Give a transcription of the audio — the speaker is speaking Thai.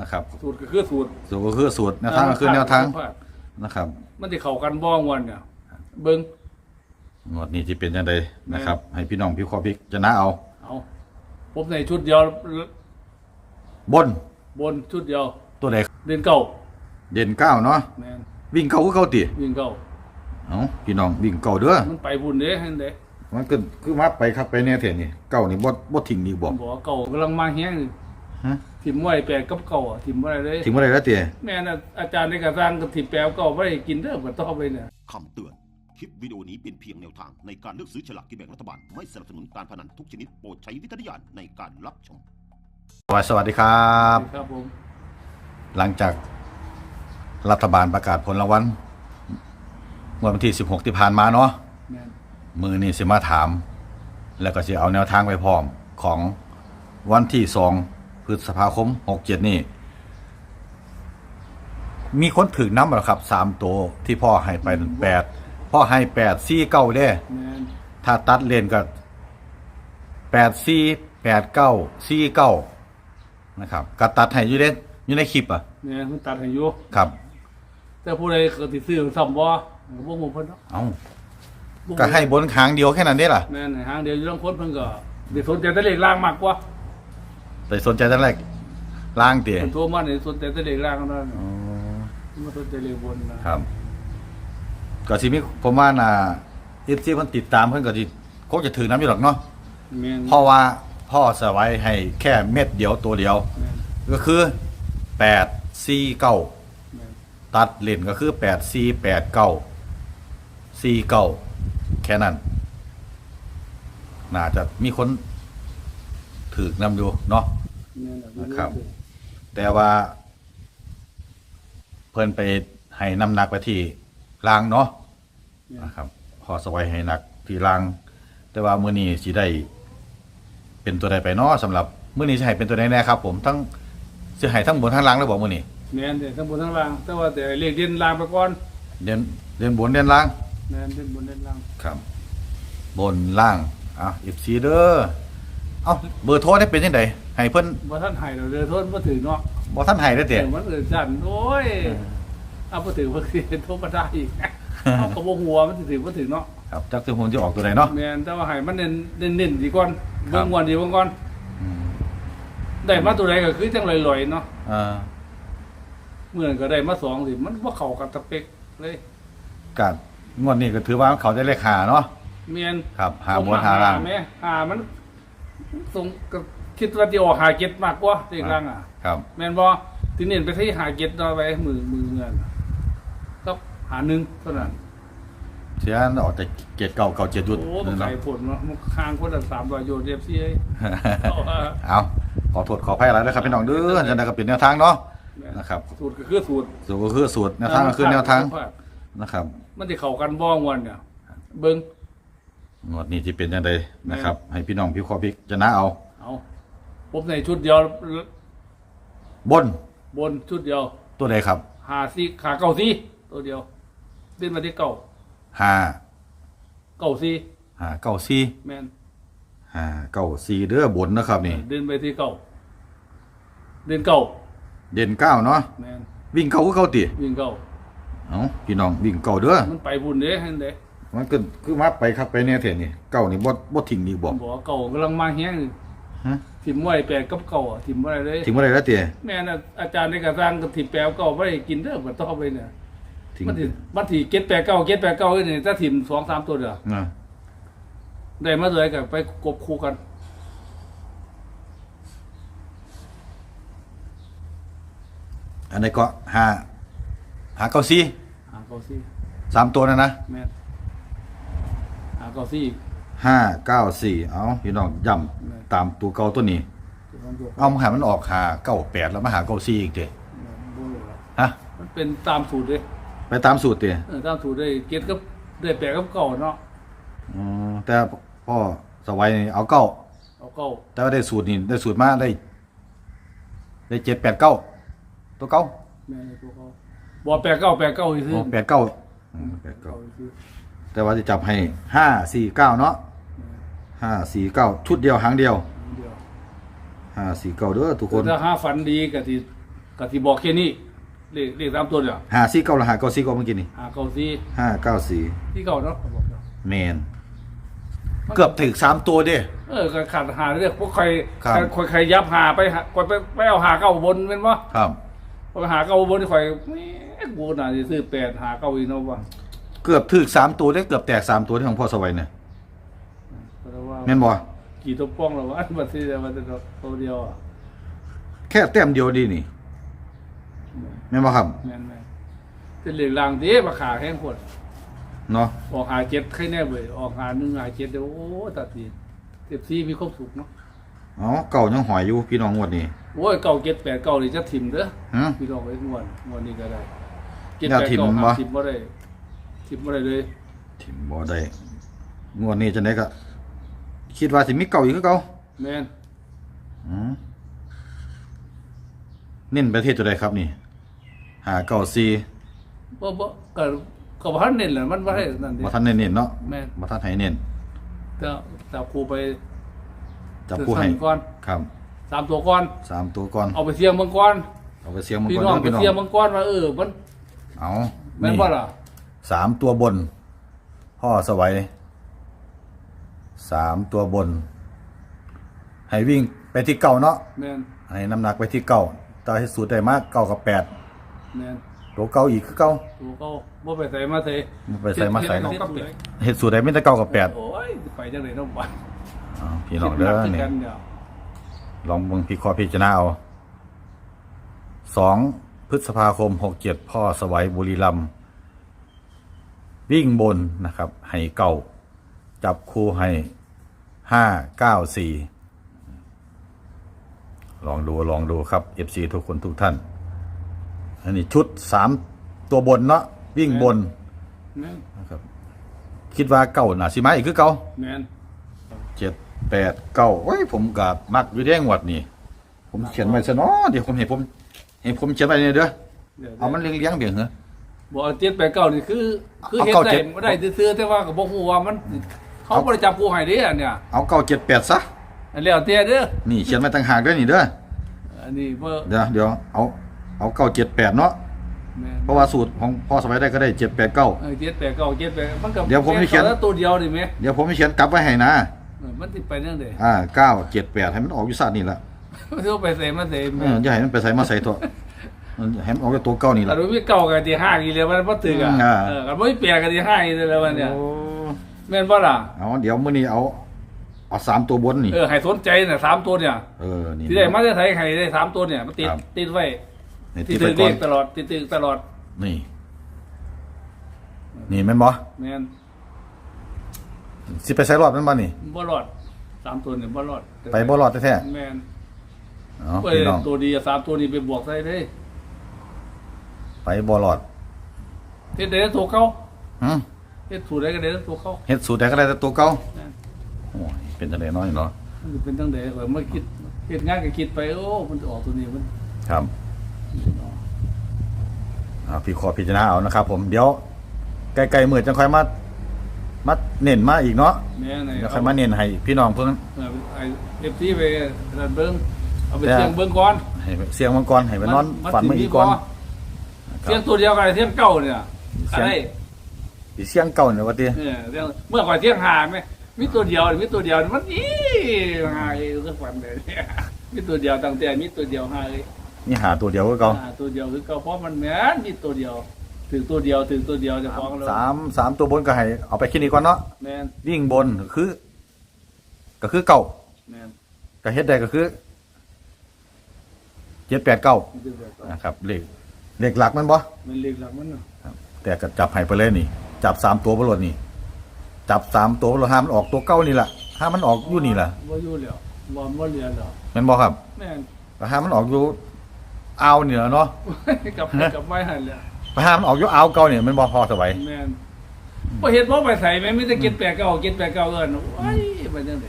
นะครับสูตรก็คือสูตรสูตรก็คือสูตรแนวทางก็คือแนวทางนะครับ มันจะเข้ากันบ้องวันเนี่ยเบิ้งงวดนี้ที่เป็นยังไงนะครับ ให้พี่น้องพี่คอพิกจะนะเอาเอาผมในชุดเดียวบน บนชุดเดียว ตัวใดเดินเก่าเด่นเก้าเนาะแมนวิ่งเก้าคือเก้าตีวิ่งเก่าเอาพี่น้องวิ่งเก้าเด้อมันไปบุญเด้เห็นเด้มันก็คือมาไปครับไปเนี่ยเถอะนี่เก้านี่บ่บ่ทิ้งอีกบ่บอกว่าเก่ากำลังมาแห้งฮะ ถิ่มไว้แปลกกับเก่าอะถิ่มไว้เลยทิ้งบ่ได้แล้วเตะแม่น่ะอาจารย์ในกระสร้างกับถิ่มแปลวเก่าไว้กินเด้อบ่ต้องไปเนี่ย คำเตือน คลิปวิดีโอนี้เป็นเพียงแนวทางในการเลือกซื้อฉลากกินแบ่งรัฐบาล ไม่สนับสนุนการพนันทุกชนิดโปรดใช้วิจารณญาณในการรับชม สวัสดีครับ ครับผม หลังจากรัฐบาลประกาศผลรางวัลเมื่อวันที่ 16 ที่ผ่านมาเนาะ แม่นมือนี่สิมาถาม แล้วก็สิเอาแนวทางไปพร้อมของวันที่สอง พฤษภาคม67นี่ มีคนถึงน้ำหรอครับสามตัวที่พ่อให้ไปแปดพ่อให้แปดซี่เก้าเด้ แม่นถ้าตัดเลนก็แปดซี่แปดเก้าซี่เก้านะครับก็ตัดให้อยู่เด้อยู่ในคลิปอะแม่นมันตัดให้อยู่ครับ แต่ผู้ใดก็สิซื้อซ้ำบ่บ่หมู่เพิ่นเนาะเอาบ่ก็ให้บนคางเดียวแค่นั้นเด้ล่ะ แม่นให้หางเดียวอยู่ลางคนเพิ่นก็สิสนใจแต่เลขล่างมากกว่า แต่สนใจตั้งแรกล่างเตี๋ยเพิ่นโทรมานี่สนใจแต่เลขล่างเท่านั้นบ่สนใจเลขบนนะครับ ก็สิมีผมว่าน่ะอีที่เพิ่นติดตามเพิ่นก็สิคงจะถือน้ำอยู่หรอกเนาะแม่นเพราะว่าพ่อสไว้ให้แค่เม็ดเดียวตัวเดียวแม่นก็คือแปดสี่เก้าแม่นตัดเลนก็คือแปดสี่แปดเก้าสี่เก้าแค่นั้น น่าจะมีคน ถือนำอยู่เนาะแม่นนะครับ แต่ว่า เพิ่นไปให้น้ำหนักไปที่ลางเนาะแม่นนะครับ พอสไว้ให้หนักที่ลาง แต่ว่ามื้อนี้สิได้ เป็นตัวใดไปเนาะสำหรับมื้อนี้สิให้เป็นตัวใดแน่ครับ ผมทั้งสิให้ทั้งบนทั้งล่างแล้วบอกมื้อนี้แม่นเด้ทั้งบนทั้งล่าง แต่ว่าแต่เลขเด่นล่างไปก่อนเรียนเรียนบนเรียนล่างแม่นเด่นบนเด่นล่างครับ บนล่างอะ14เด้อ เอ้าเบอร์โทรได้เป็นจังไดให้เพิ่นบ่ทันให้เราเด้อโทษบ่ถึงเนาะบ่ทันให้เด้อเตะ แต่มันเออจันโอ้ยเอาบ่ถึงบ่สิโทรมาได้อีกเอาก็บ่หัวมันสิถึงบ่ถึงเนาะครับจักสิผมจะออกตัวใดเนาะ แม่นแต่ว่าให้มันเน้นเน้นๆดีก่อนครัเบิ่บงวันดีเบิ่งก่อนอืมได้มาตัวใดก็คือจังลอยๆเนาะอ่าเมื่อนั้นก็ได้มาสองสิมันบ่เข้ากับสเปคเลยกดงวดนี้ก็ถือว่าเขาได้เลขหาเนาะแม่น ครับหาบนหาล่าง แม่หามัน สงก็คิดว่าสิออกหาเก็ดมากกว่าเลขล่างอะ ครับ แม่นบ่ที่เน้นไปที่หาเก็ดเนาะไปมือมือเงินก็หาหนึ่งเท่านั้นเสียออกแต่เกตเก่าเก่าเจ็ดยุดโอ้มันเนาะไข่ผลเนาะมันค้างคนละสามร้อยโยนเอฟซีเอาขอโทษขออภัยอะไรนะครับพี่น้องเด้อจะได้ก็เป็นแนวทางเนาะนะครับสูตรก็คือสูตรสูตรก็คือสูตรแนวทางก็คือแนวทางนะครับ มันจะเข้ากันบ้องวันเนี่ยเบิ้ง งวดนี้ที่เป็นยังไงนะครับ ให้พี่น้องพี่คอพิกจะนะเอา เอาผมในชุดเดียวบน บนชุดเดียวตัวใดครับหาซีขาเก้าซีตัวเดียวเดินมาที่เก้าห้าเก้าซีห้าเก้าสี่แมนห้าเก้าสี่เด้อบนนะครับ นี่เดินไปที่เก้าเดินเก้าเด่นเก้าเนาะแมนวิ่งเก้าก็เก้าตีวิ่งเก้าเอาพี่น้องวิ่งเก้าเด้อมันไปบุญเด้เห็นเด้ มันก็คือมาไปครับไปเนี่ยเถอะนี่เก้านี่บ่บ่ทิ้งอีกบ่บอกว่าเก้ากำลังมาแห้งฮะถิ่มไว้แปลกกับเก้าอะถิ่มไว้เลย ทิ้งบ่ได้แล้วเตะแม่น่ะอาจารย์ในกระสร้างกับถิ่มแปลวเก้าไว้กินเด้อบ่ต้องไปเนี่ยทิ้งมันถิมันถิเก็ตแปลเก้าเก็ตแปลเก้าเนี่ยถ้าถิ่มสองสามตัวเดียวอ่าได้มาเลยกับไปกบคู่กันอันนี้ก็ห้าหาเก้าสี่หาเก้าซี่สามตัวนะนะแม่นหา เก้าซี่อีกห้าเก้าสี่เอาพี่น้องย่ำตามตัวเก่าตัวนี้ตัวนั้นตัวเอามาหามันออกหาเก้าแปดแล้วมาหาเก้าสี่อีกเตะแม่นบ่รู้ละฮะ มันเป็นตามสูตรเลยไปตามสูตรเตะเออตามสูตรได้เก็ตกับได้แปลกับเก้าเนาะอืมแต่พ่อสวัยนี่เอาเก้าเอาเก้าแต่ว่าได้สูตรนี่ได้สูตรมาได้ ได้เจ็ดแปดเก้าตัวเก้าแม่นตัวเขาบ่แปลเก้าแปลเก้าซื้อโอ้แปดเก้าอืมแปดเก้าเก้าซื้อ แต่ว่าจะจับให้ห้าสี่เก้าเนาะห้าสี่เก้าชุดเดียวหางเดียวเดียวห้าสี่เก้าเด้อทุกคนถ้าหาฝันดีก็สิก็สิบอกแค่นี้เลขเลขสามตัวเนี่ยหาซี่เก้าหรือหาเก้าซี่เก้าเมื่อกี้นี่หาเก้าสี่ห้าเก้าสี่ที่เก่าเนาะเขาบอกเนาะแมนเกือบถึงสามตัวเด้เออก็ขาดหาเรื่องพวกใครครับใครใครยับหาไปหาไปไปไปเอาหาเก้าบนเป็นวะครับไปหาเก้าบนที่ข่อยแหม่กูน่าจะซื้อแปดหาเก้าอีกเนาะวะ เกือบถึงสามตัวได้เกือบแตกสามตัวที่ของพ่อสวัยเนี่ยเพราะว่าแม่นบ่กี่ตัวป้องแล้ววะบัดนี้แต่มันตัวเดียวอะแค่แต้มเดียวดีนี่แม่นบ่ครับแม่นแม่นเป็นเหลืองลางเด้มาขาแห้งขวดเนาะออกหาเจ็ดใครแน่เว้ยออกหาหนึ่งหาเจ็ดเดี๋ยวโอ้ตัดทีเจ็บซีมีครบสุกเนาะอ๋อเก่ายังหอยอยู่พี่น้องงวดนี้โอ้ยเก่าเจ็ดแปดเก่านี่จะถิ่มเด้อฮะพี่น้องไอ้งวนงวนนี้ก็ได้เจ็ดอย่าแปดถิ่มเก่าบ่หาถิ่มบ่ได้ ถิ่มบ่ได้เลยทิมบ่ได้งวดนี้จังได๋ก็คิดว่าสิมีเก่าอีกคือเก่าแม่นอืมเน้นประเทศตัวใดครับนี่หาเก้าสี่บ่บ่ก็ก็บ่ทันเน้นแหละมันบ่ได้นั่นเด้บ่ทันเน้นๆเนาะแม่นบ่ทันให้เน้นแต่แต่ครูไป จับผู้ให้สั่นก่อน ครับสามตัวก่อน สามตัวก่อนเอาไปเสี่ยงเบิ่งก่อนเอาไปเสียงมันพี่ก่อนน้องเด้อไปพี่น้องเสี่ยงเบิ่งก่อนว่าเออมันเอาแม่นนี่บ่ล่ะ สามตัวบน พ่อสวัยสามตัวบน ให้วิ่งไปที่เก่าเนาะแม่นให้น้ำหนักไปที่เก่าตาให้สูตรได้มากเก่ากับแปดแม่นตัวเก่าอีกคือเก่าตัวเก่าบ่ไปใส่มาใส่บ่ไปใส่มาใส่เนาะเนาะเฮ็ดสูตรได้ไม่แต่เก่ากับแปดโอ้ยไปจังได๋เนาะบ่อ้าวพี่น้องเด้อคิดหนี่กกันเดี๋ยวลองเบิ่งพิเคราะห์พิจารณาเอาสองพฤษภาคมหกเจ็ดพ่อสวัยบุรีรัมย์ วิ่งบนนะครับให้เก่า จับคู่ให้ห้าเก้าสี่ลองดูลองดูครับ FC ทุกคนทุกท่าน อันนี้ชุดสามตัวบนเนาะวิ่งบนแม่นนะครับ คิดว่าเก่าหนาสิมาอีกคือเก่าแม่นเจ็ดแปดเก้าโอ้ยผมกับมักอยู่แดงวัดนี่ผมเขียนไว้ซะเนาะเดี๋ยวผมเห็นผมเห็นผมเขียนไว้เนี่ยเด้อดี๋ยวเอามันเลี้ยงเลี้ยงๆเดี๋ยวเหรอ บ่เอาเจ็ดไปเก้านี่คือ คือเอาเฮ็ดเก้าได้เจ็ดบ่ได้ซื่อๆแต่ว่าก็บ่ฮู้ว่ามันเขาบ่ได้จับผู้ให้เด้อันเนี่ยเอาเก้าเจ็ดแปดซะ อันแล้วแต่เด้อนี่เขียนไว้ต่างหากเด้อนี่เด้อ อันนี้บ่เดี๋ยวเดี๋ยวเอาเอาเก้าเจ็ดแปดเนาะ แม่นเพราะว่าสูตรของพ่อสมัยได้ก็ได้เจ็ดแปดเก้า เออเจ็ดแปดเก้าเจ็ดแปดมันก็เดี๋ยวผมจะเขียน แค่ตัวเดียวนี่แม่เดี๋ยวผมจะเขียนกลับไว้ให้นะ เออมันสิไปจังได๋อ่าเก้าเจ็ดแปดให้มันออกอยู่ซาดนี่ละมันสิเอาไปใส่มาใส่เอแม่ออย่าให้มันไปใส่มาใส่ตัว ให้มันออกจากตัวเก้านี่แต่ละว่ามีเก่ากันที่ห้าอีเลยมันบ่ถึกอะอืมอ่า เออกันบ่มีแปลกันที่ห้าอีเลยแล้วมันเนี่ยโอ้แม่นบ่ล่ะเอาเดี๋ยวมื้อนี้เอาเอาสามตัวบนนี่ เออให้สนใจน่ะสามตัวเนี่ยเออ นี่ ที่ได้มาได้ไทยให้ได้สามตัวเนี่ยมันติดครับ ติดไว้นี่ติที่ดไปตึกก่เลอนขตลอดติดตึกตลอดนี่ นี่แม่นบ่แม่นสิไปใส่รอดแม่นบ่นี่ บ่รอดสามตัวเนี่ยบ่รอดไปบ่รอดแท้แม่นๆเอ๋อเอ้ยพี่น้องตัวดีอะสามตัวนี้ไปบวกใส่ได้ ไปบ่รอดเฮ็ดได้ตัวเก่าหึเฮ็ดถูกได้ก็ได้ตัวเก่าเฮ็ดสูตรใดก็ได้แต่ตัวเก่าแม่นโอ้ยเป็นจังได๋น้อยเนาะมันเป็นตั้งแต่ข่อยมาคิดเฮ็ดงานก็คิดไปโอ้ มันออกตัวนี้มันครับอ่าพี่ขอพิจารณาเอานะครับ ผมเดี๋ยวใกล้ๆมื้อจังค่อยมามาเน้นมาอีกเนาะแม่ไหนเดี๋ยวค่อยมาเน้นให้พี่น้องเพิ่นไอ้เอฟซีไปนั่นเบิ่งเอาไปแต่เสี่ยงเบิ่งก่อนให้เสียงมังกรให้ไปนอนฝันสิมื้ออีกก่อน เสียงตัวเดียวกันเสียงเก่าเนี่ยเสียงอะไรสิเสียงเก่าเนี่ยว่าติเออเสียงเมื่อก่อนเสียงหาไหมมีตัวเดียวมีตัวเดียวมันอีหาเองก็ฝันเลยเนี่ยมีตัวเดียวตั้งแต่มีตัวเดียวหาเลยนี่หาตัวเดียวก็เก่าหาตัวเดียวคือเก่าเพราะมันแม่นมีตัวเดียวถึงตัวเดียวถึงตัวเดียวจะฟ้องเลยสามสามตัวบนก็ให้เอาไปคิดอีกก่อนเนาะแม่นวิ่งบนคือ ก็คือเก่าแม่นก็เฮ็ดได้ก็คือเจ็ดแปดเก้ามีตัวเดียวก่อนนะครับเลข เลขหลักมันบ่มันเล็กหลักมันเนาะแต่ก็จับให้ไปเลยนี่ จับสามตัวบนรถนี่ จับสามตัวบนรถห้ามมันออกตัวเก้านี่แหละห้ามมันออกอยู่นี่แหละบ่อยู่แล้วบ่บ่เหลือแล้วแม่นบ่ครับแม่น ก็ห้ามมันออกอยู่อาวนี่แหละเนาะกับกับไม้หันเลยก็ห้ามมันออกอยู่อาวเก่าเนี่ยมันบ่พอสบาย แม่นพอเห็นพ่อไปใส่แม่ไม่ได้กินแปลกเก่ากินแปลกเก่าเอินโอ้ยมันจังได๋